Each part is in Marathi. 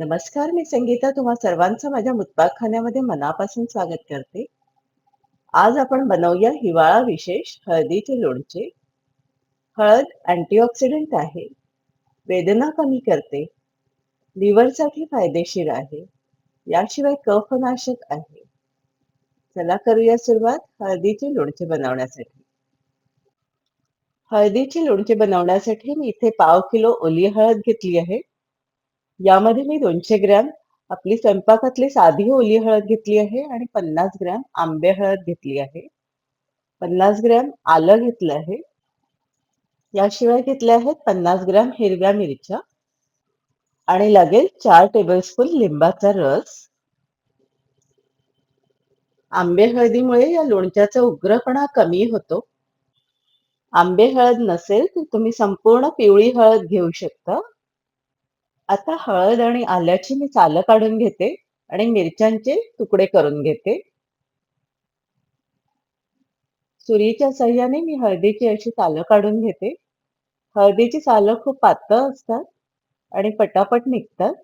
नमस्कार, मी संगीता. तुम्हा सर्वांचं माझ्या मुत्पाकखान्यामध्ये मनापासून स्वागत करते. आज आपण बनवूया हिवाळा विशेष हळदीचे लोणचे. हळद अँटीऑक्सिडंट आहे. वेदना कमी करते. लिव्हरसाठी फायदेशीर आहे. याशिवाय कफनाशक आहे. चला करूया सुरुवात हळदीचे लोणचे बनवण्यासाठी. हळदीचे लोणचे बनवण्यासाठी मी इथे पाव किलो ओली हळद घेतली आहे. यामध्ये मी दोनशे ग्रॅम आपली स्वयंपाकातली साधी ओली हळद घेतली आहे आणि 50 ग्रॅम आंबे हळद घेतली आहे. 50 ग्रॅम आलं घेतलं आहे. याशिवाय घेतल्या आहेत 50 ग्रॅम हिरव्या मिरच्या आणि लागेल चार टेबलस्पून लिंबाचा रस. आंबे हळदीमुळे या लोणच्याचा उग्रपणा कमी होतो. आंबे हळद नसेल तर तुम्ही संपूर्ण पिवळी हळद घेऊ शकता. आता हळद आणि आल्याची मी सालं काढून घेते आणि मिरच्यांचे तुकडे करून घेते. सुरीच्या सह्याने मी हळदीची अशी सालं काढून घेते. हळदीची सालं खूप पातळ असतात आणि पटापट निघतात.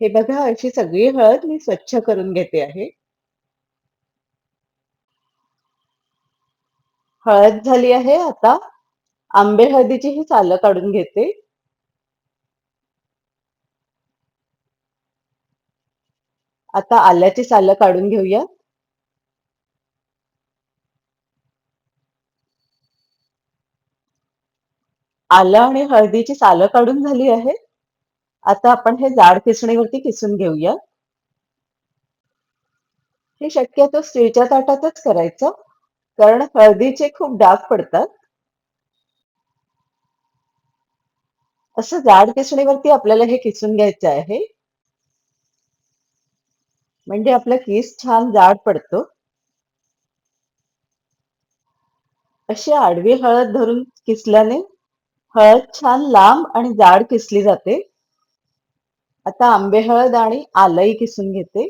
हे बघा अशी सगळी हळद मी स्वच्छ करून घेते आहे. हळद झाली आहे. आता आंबे हळदीची ही सालं काढून घेते. आता आल्याची सालं काढून घेऊया. आलं आणि हळदीची सालं काढून झाली आहे आता आपण हे जाड किसणीवरती किसून घेऊया. हे शक्यतो स्टीलच्या ताटातच करायचं कारण हळदीचे खूप डाग पडतात. असं जाड किसणीवरती आपल्याला हे किसून घ्यायचं आहे. म्हणजे आपला किस छान जाड पडतो. अशी आडवी हळद धरून किसल्याने हळद छान लांब आणि जाड किसली जाते. आता आंबे हळद आणि आलंही किसून घेते.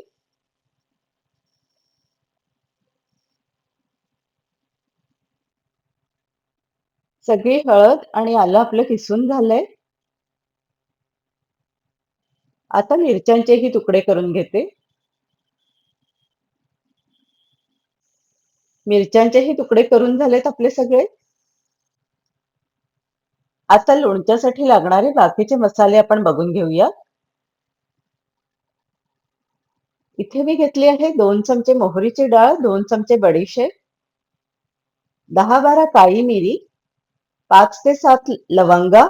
सगळी हळद आणि आलं आपलं किसून झालंय. आता मिरच्यांचेही तुकडे करून घेते. मिरच्यांचेही तुकडे करून झालेत आपले सगळे. आता लोणच्यासाठी लागणारे बाकीचे मसाले आपण बघून घेऊया. इथे मी घेतली आहे दोन चमचे मोहरीची डाळ, दोन चमचे बडीशेप, दहा बारा काळी मिरी, पाच ते सात लवंगा,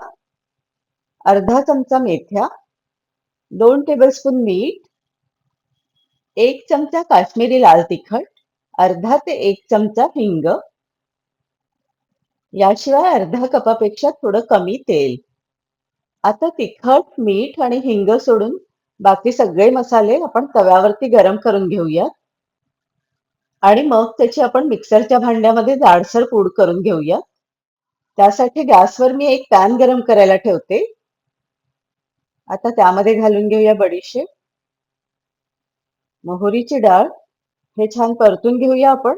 अर्धा चमचा मेथ्या, दोन टेबलस्पून मीठ, एक चमचा काश्मीरी लाल तिखट, अर्धा ते एक चमचा हिंग, याशिवाय अर्धा कपापेक्षा थोडं कमी तेल. आता तिखट, मीठ आणि हिंग सोडून बाकी सगळे मसाले आपण तव्यावरती गरम करून घेऊया. आणि मग त्याची आपण मिक्सरच्या भांड्यामध्ये जाडसर पूड करून घेऊया. त्यासाठी गॅसवर मी एक पॅन गरम करायला ठेवते. आता त्यामध्ये घालून घेऊया बडीशेप, मोहरीची डाळ हे छान परतून घेऊया आपण.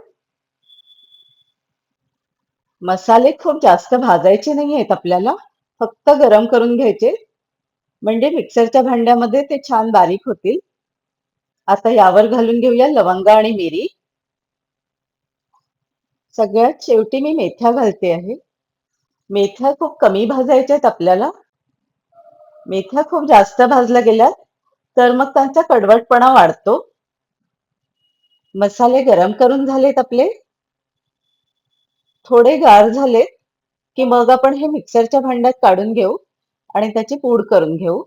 मसाले खूप जास्त भाजायचे नाही आहेत आपल्याला. फक्त गरम करून घ्यायचे. म्हणजे मिक्सरच्या भांड्यामध्ये ते छान बारीक होतील. आता यावर घालून घेऊया लवंगा आणि मिरी. सगळ्यात शेवटी मी मेथ्या घालते आहे. मेथ्या खूप कमी भाजायच्या आहेत आपल्याला. मेथ्या खूप जास्त भाजल्या गेल्या तर मग त्यांचा कडवटपणा वाढतो. मसाले गरम करून झालेत आपले. थोडे गार झालेत की मग आपण हे मिक्सरच्या भांड्यात काढून घेऊ आणि त्याची पूड करून घेऊ.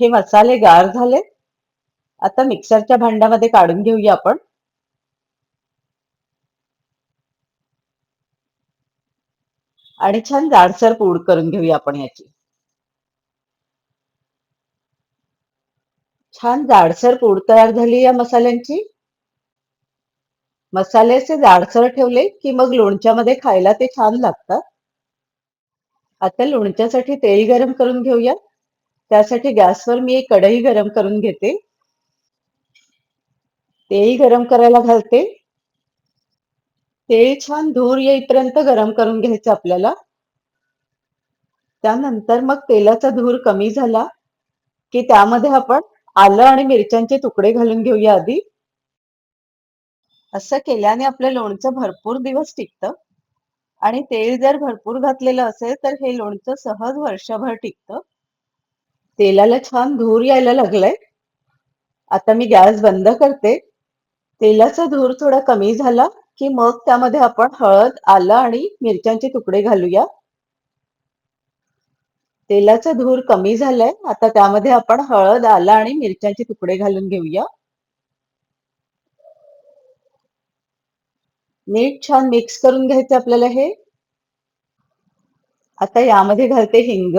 हे मसाले गार झालेत. आता मिक्सरच्या भांड्यामध्ये काढून घेऊया आपण. आणि छान जाडसर पूड करून घेऊया आपण याची. छान जाडसर पूड तयार झाली या मसाल्यांची. मसाले असे जाडसर ठेवले की मग लोणच्यामध्ये खायला ते छान लागतात. आता लोणच्यासाठी तेल गरम करून घेऊया. त्यासाठी गॅसवर मी एक कढई गरम करून घेते. तेल गरम करायला घालते. तेल छान धूर येईपर्यंत गरम करून घ्यायचं आपल्याला त्यानंतर मग तेलाचा धूर कमी झाला की त्यामध्ये आपण आलं आणि मिरच्यांचे तुकडे घालून घेऊया आधी. असं केल्याने आपलं लोणचं भरपूर दिवस टिकतं. आणि तेल जर भरपूर घातलेलं असेल तर हे लोणचं सहज वर्षभर टिकतं. तेलाला छान धूर यायला लागलाय. आता मी गॅस बंद करते. तेलाचा धूर थोडा कमी झाला की मग त्यामध्ये आपण हळद आलं आणि मिरच्यांचे तुकडे घालूया. तेलाचा धूर कमी झालाय. आता त्यामध्ये आपण हळद आला आणि मिरच्यांचे तुकडे घालून घेऊया. नीट छान मिक्स करून घ्यायचं आपल्याला हे. आता यामध्ये घालते हिंग.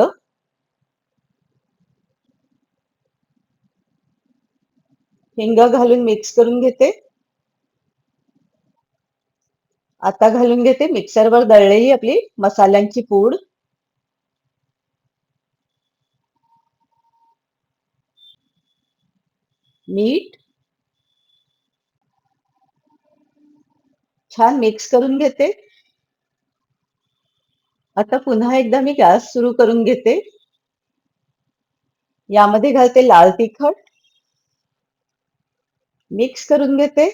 हिंग घालून मिक्स करून घेते. आता घालून घेते मिक्सरवर दळलेली आपली मसाल्यांची पूड. मीठ. छान मिक्स करून घेते. आता पुन्हा एकदा मी गॅस सुरू करून घेते. यामध्ये घालते लाल तिखट. मिक्स करून घेते.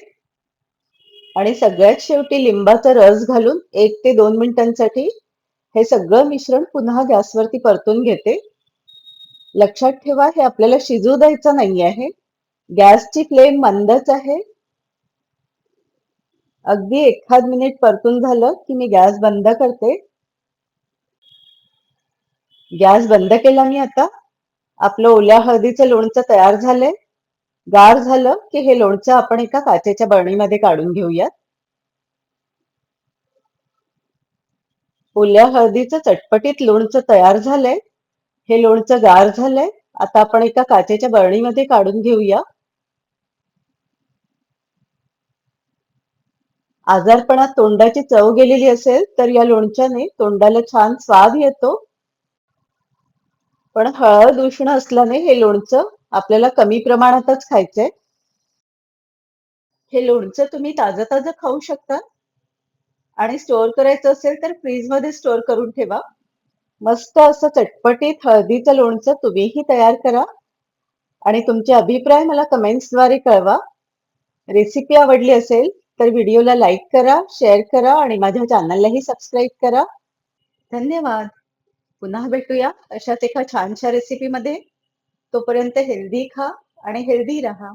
आणि सगळ्यात शेवटी लिंबाचा रस घालून एक ते दोन मिनिटांसाठी हे सगळं मिश्रण पुन्हा गॅसवरती परतून घेते. लक्षात ठेवा हे आपल्याला शिजू द्यायचं नाही आहे गॅसची फ्लेम मंदच आहे. अगदी एखाद मिनिट परतून झालं की मी गॅस बंद करते. गॅस बंद केला मी आता. आपलं ओल्या हळदीचं लोणचं तयार झालंय. गार झालं की हे लोणचं आपण एका काचेच्या बरणीमध्ये काढून घेऊयात. ओल्या हळदीचं चटपटीत लोणचं तयार झालंय. हे लोणचं गार झालंय. आता आपण एका काचेच्या बरणीमध्ये काढून घेऊया. आजारपणात तोंडाची चव गेलेली असेल तर या लोणच्याने तोंडाला छान स्वाद येतो. पण हळद उष्ण असल्याने हे लोणचं आपल्याला कमी प्रमाणातच खायचंय हे लोणचं तुम्ही ताजं ताजं खाऊ शकता. आणि स्टोअर करायचं असेल तर फ्रीजमध्ये स्टोअर करून ठेवा. मस्त असं चटपटीत हळदीचं लोणचं तुम्हीही तयार करा. आणि तुमचे अभिप्राय मला कमेंट्सद्वारे कळवा. रेसिपी आवडली असेल तर व्हिडिओला लाईक करा शेअर करा आणि माझ्या चॅनललाही सबस्क्राईब करा. धन्यवाद. पुन्हा भेटूया अशाच एका छानशा रेसिपीमध्ये तोपर्यंत हेल्दी खा आणि हेल्दी राहा.